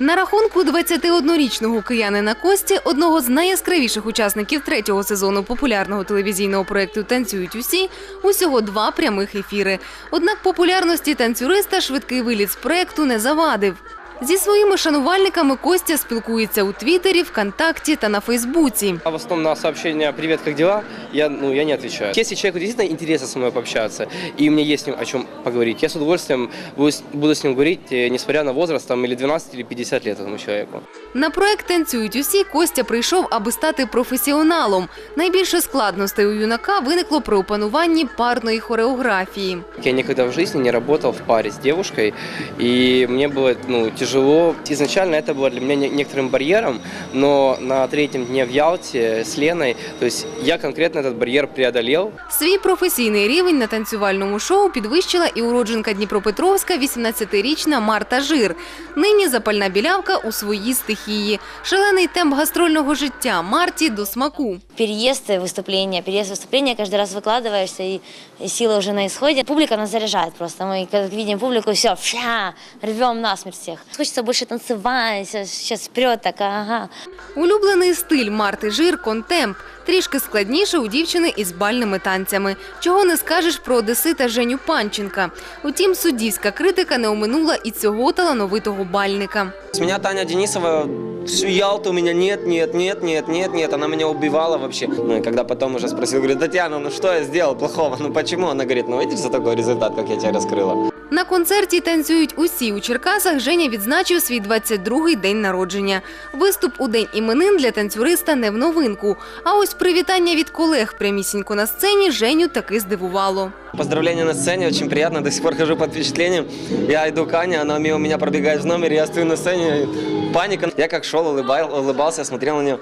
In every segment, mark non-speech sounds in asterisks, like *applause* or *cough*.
На рахунку 21-річного киянина Кості, одного з найяскравіших учасників третього сезону популярного телевізійного проєкту Танцюють усі, усього два прямих ефіри. Однак популярності танцюриста швидкий виліт з проєкту не завадив. Зі своїми шанувальниками Костя спілкується у Твіттері, ВКонтакті та на Фейсбуці. А в основном на сообщение «Привет, как дела?» я, ну, я не отвечаю. Если человеку действительно интересно со мной пообщаться, и мне есть с ним о чем поговорить, я с удовольствием буду с, буду с ним говорить, э, несмотря на возраст, там, или 12, или 50 лет этому человеку. На проект танцюють усі. Костя прийшов, аби стати професіоналом. Найбільше складностей у юнака виникло при опануванні парної хореографії. Я никогда в жизни не работал в паре с девушкой, и мне было ну, тяжело. Изначально это было для меня не- некоторым барьером, но на третьем дне в Ялте с Леной, то есть я конкретно этот барьер преодолел, Свій професійний рівень на танцювальному шоу підвищила і уродженка Дніпропетровська 18-річна Марта Жир. Нині запальна білявка у своїй стихії. Шалений темп гастрольного життя Марті до смаку. переезд выступления, переезд выступления, каждый раз выкладываешься, и, и сила уже на исходе. Публика нас заряжает просто. Мы, как видим публику, все, вся, рвем насмерть всех. Хочется больше танцевать, сейчас вперед так, ага. Улюблений стиль Марти Жир контемп. Трішки складніше у дівчини із бальними танцями. Чого не скажеш про одесита Женю Панченка. Утім, суддівська критика не оминула і цього талановитого бальника. С меня Таня Денисова всю Ялту у меня нет, нет, нет, нет, нет, нет. Она меня убивала вообще. Ну и когда потом уже спросил, говорит, Татьяна, ну что я сделал плохого? Ну почему? Она говорит, ну видишь за такой результат, как я тебя раскрыла. На концерті танцюють усі у Черкасах. Женя відзначив свій 22-й день народження. Виступ у день іменин для танцюриста не в новинку. А ось привітання від колег прямісінько на сцені Женю таки здивувало. Поздравления на сцене, очень приятно, до сих пор хожу под впечатлением. Я иду к Ане, она мимо меня пробегает в номер, я стою на сцене, паника. Я как шел, улыбал, улыбался, смотрел на нее.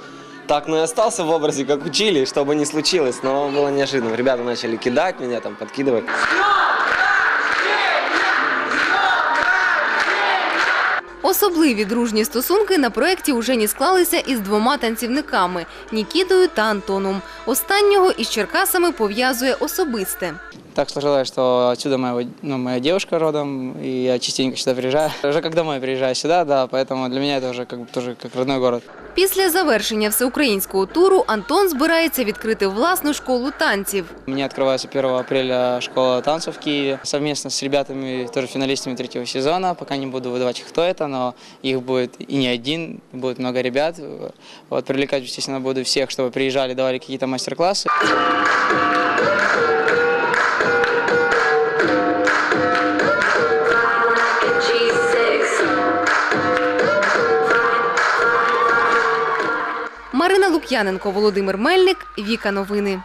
Так, ну и остался в образе, как учили, чтобы не случилось, но было неожиданно. Ребята начали кидать меня, там, подкидывать. Особливі дружні стосунки на проєкті у Жені склалися із двома танцівниками Нікітою та Антоном. Останнього із Черкасами пов'язує особисте. Так сложилось, что отсюда моя, ну, моя девушка родом, и я частенько сюда приезжаю. *laughs* Уже как домой приезжаю сюда, да, поэтому для меня это уже как, бы тоже как родной город. Після завершення всеукраїнського туру Антон збирається відкрити власну школу танців. У меня открывается 1 апреля школа танцев в Киеве. Совместно с ребятами, тоже финалистами третьего сезона. Пока не буду выдавать, кто это, но их будет и не один, будет много ребят. Вот, привлекать, естественно, буду всех, чтобы приезжали, давали какие-то мастер-классы. Марина Лук'яненко, Володимир Мельник, Віка Новини.